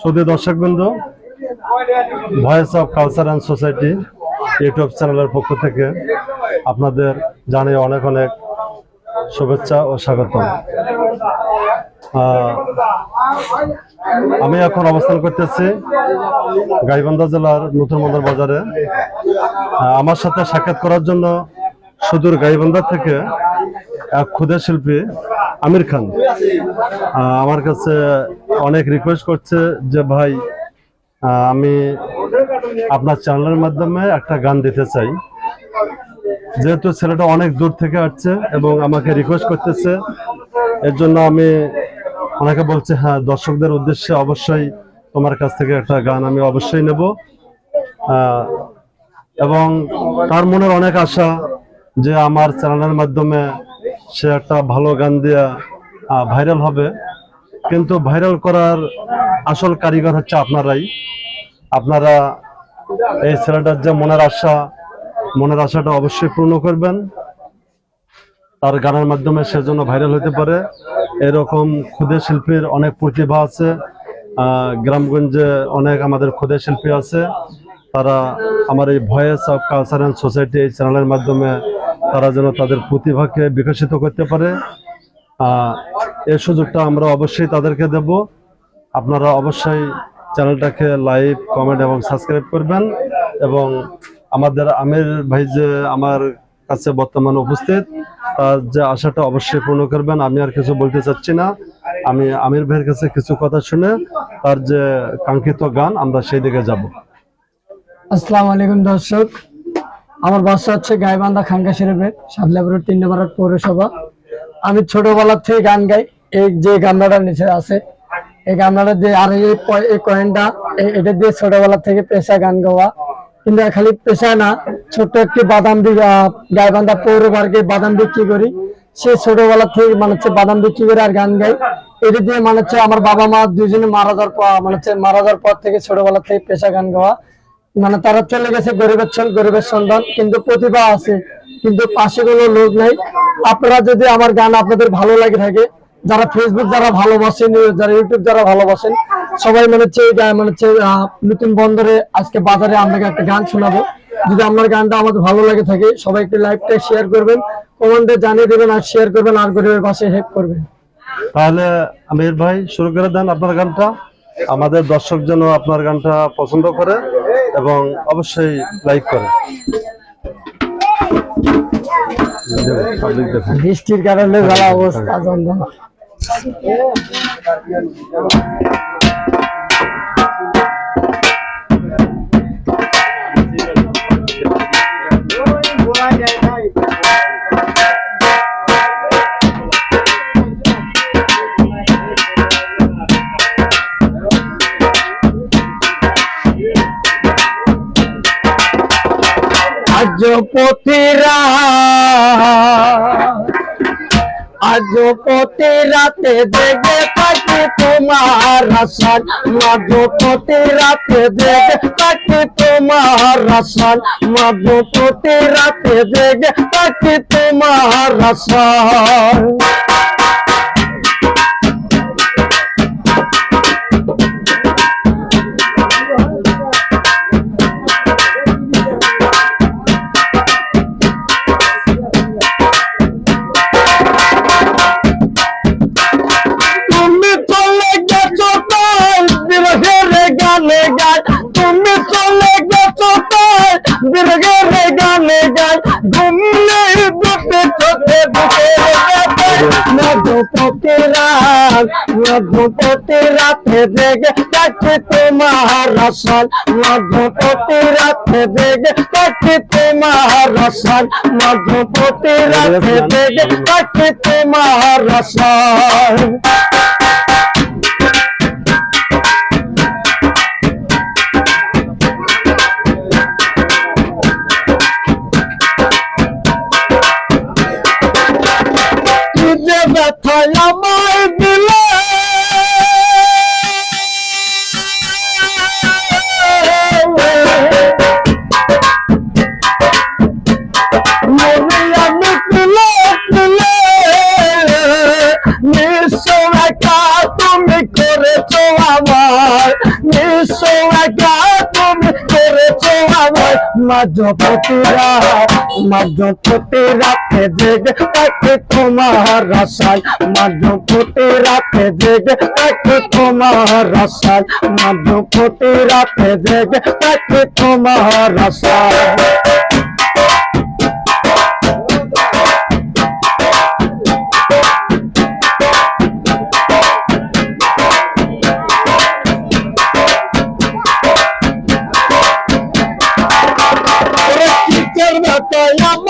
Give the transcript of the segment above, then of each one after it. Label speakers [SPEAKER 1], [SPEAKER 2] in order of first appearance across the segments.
[SPEAKER 1] সুদী দর্শকবৃন্দ Voice of Culture and Society YouTube চ্যানেলের পক্ষ থেকে আপনাদের জানিয়ে অনেক অনেক শুভেচ্ছা ও স্বাগতম। আহ, আমি এখন অবস্থান করতেছি গাইবান্ধা জেলার নতুন মন্দার বাজারে। আমার সাথে সাক্ষাৎ করার জন্য সুদূর গাইবান্ধা থেকে ক্ষুদে শিল্পী আমির খান। আমার কাছে অনেক রিকোয়েস্ট করছে যে, ভাই আমি আপনার চ্যানেলের মাধ্যমে একটা গান দিতে চাই। যেহেতু ছেলেটা অনেক দূর থেকে আসছে এবং আমাকে রিকোয়েস্ট করতেছে, এর জন্য আমি ওনাকে বলছি হ্যাঁ দর্শকদের উদ্দেশ্যে অবশ্যই তোমার কাছ থেকে একটা গান আমি অবশ্যই নেব। এবং তার মনের অনেক আশা যে আমার চ্যানেলের মাধ্যমে সে একটা ভালো গান দিয়ে ভাইরাল হবে। কিন্তু ভাইরাল করার আসল কারিগর হচ্ছে আপনারাই। আপনারা এই ছেলেটার যে মনের আশা, মনের আশাটা অবশ্যই পূর্ণ করবেন। তার গানের মাধ্যমে সে যেন ভাইরাল হতে পারে। এরকম ক্ষুদে শিল্পীর অনেক প্রতিভা আছে। গ্রামগঞ্জে অনেক আমাদের ক্ষুদে শিল্পী আছে। তারা আমার এই Voice of Culture and Society এই চ্যানেলের মাধ্যমে তারা যেন তাদের প্রতিভাকে বিকশিত করতে পারে। এই সুযোগটা আমরা অবশ্যই তাদেরকে দেব। আপনারা অবশ্যই চ্যানেলটাকে লাইক, কমেন্ট এবং সাবস্ক্রাইব করবেন এবং আমাদের আমির ভাই যে আমার কাছে বর্তমানে উপস্থিত, তার যে আশাটা অবশ্যই পূর্ণ করবেন। আমি আর কিছু বলতে চাচ্ছি না। আমি আমির ভাইয়ের কাছে কিছু কথা শুনে তার যে কাঙ্ক্ষিত গান, আমরা সেই দিকে যাব।
[SPEAKER 2] আসসালামু আলাইকুম দর্শক। আমার বাসা হচ্ছে গাইবান্ধা খাঙ্কা শরীফের সাদলাপুর তিন নম্বর পৌরসভা। আমি ছোটবেলার থেকে গান গাই, এই যে গামলাটা নিচে আছে, এই গামলাটা দিয়ে আর এই কয়েনটা এটা দিয়ে ছোটবেলা থেকে পেশা গান গাওয়া। কিন্তু খালি পেশা না, ছোট্ট একটি বাদাম গাইবান্ধা পৌর পার্কে বাদাম বিক্রি করি। সে ছোটবেলা থেকে মানে হচ্ছে বাদাম বিক্রি করে আর গান গাই। এটা দিয়ে মানে হচ্ছে আমার বাবা মা দুজনে মারা যাওয়ার পর মানে হচ্ছে মারা যাওয়ার পর থেকে ছোটবেলা থেকে পেশা গান গাওয়া। মানে তারা চলে গেছে গরিবের ছেল, গরিবের সন্ধান কিন্তু প্রতিভা আছে, কিন্তু পাশে কোনো লোক নাই। আপনারা যদি আমার গান আপনাদের ভালো লাগে থাকে, যারা ফেসবুক যারা ভালোবাসেন, যারা ইউটিউব যারা ভালোবাসেন, সবাই মানে হচ্ছে মানে হচ্ছে নতুন বন্দরে আজকে বাজারে আপনাকে একটা গান শোনাবো। যদি আপনার গানটা আমাদের ভালো লাগে থাকে, সবাই একটু লাইভটা শেয়ার করবেন কমেন্টে জানিয়ে দেবেন আর শেয়ার করবেন, আর গরিবের পাশে হেল্প করবেন।
[SPEAKER 1] তাহলে আমির ভাই, শুরু করে দেন আপনার গানটা। আমাদের দর্শক যেন আপনার গানটা পছন্দ করে। এবং অবশ্যই লাইক করে।
[SPEAKER 2] বৃষ্টির কারণে যারা অবস্থা আজ পথেরা আজ পথে রাতে জেগে থাকি তোমার রসন মধু পথে রাতে দেখে থাকি তোমার রসন মধু পথে রাতে দেখে থাকি তোমার রসন তুমি চলে গেছো তাই বিরহের গানে গাই ঘুমলে দুটো চোখে মধুপতি রাত মধুপতি রাতে জেগে কাছে তোমার রসন মধুপতি রাতে জেগে কাছে তোমার রসন মধুপতি রাতে জেগে কাছে তোমার রসন তুই যে ব্যথায় আমায় দিলে আমায় মাঝপতিরা মাঝপতি রাতে জেগে থাকে তোমার আশায়? মাঝপতি রাতে জেগে থাকে তোমার আশায়? মাঝপতি রাতে জেগে থাকে তোমার আশায়? no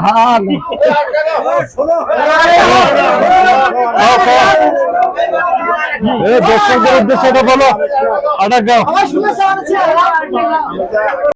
[SPEAKER 2] ভালো।
[SPEAKER 1] এ দর্শকদের উদ্দেশ্যে এটা বলো আটা গাও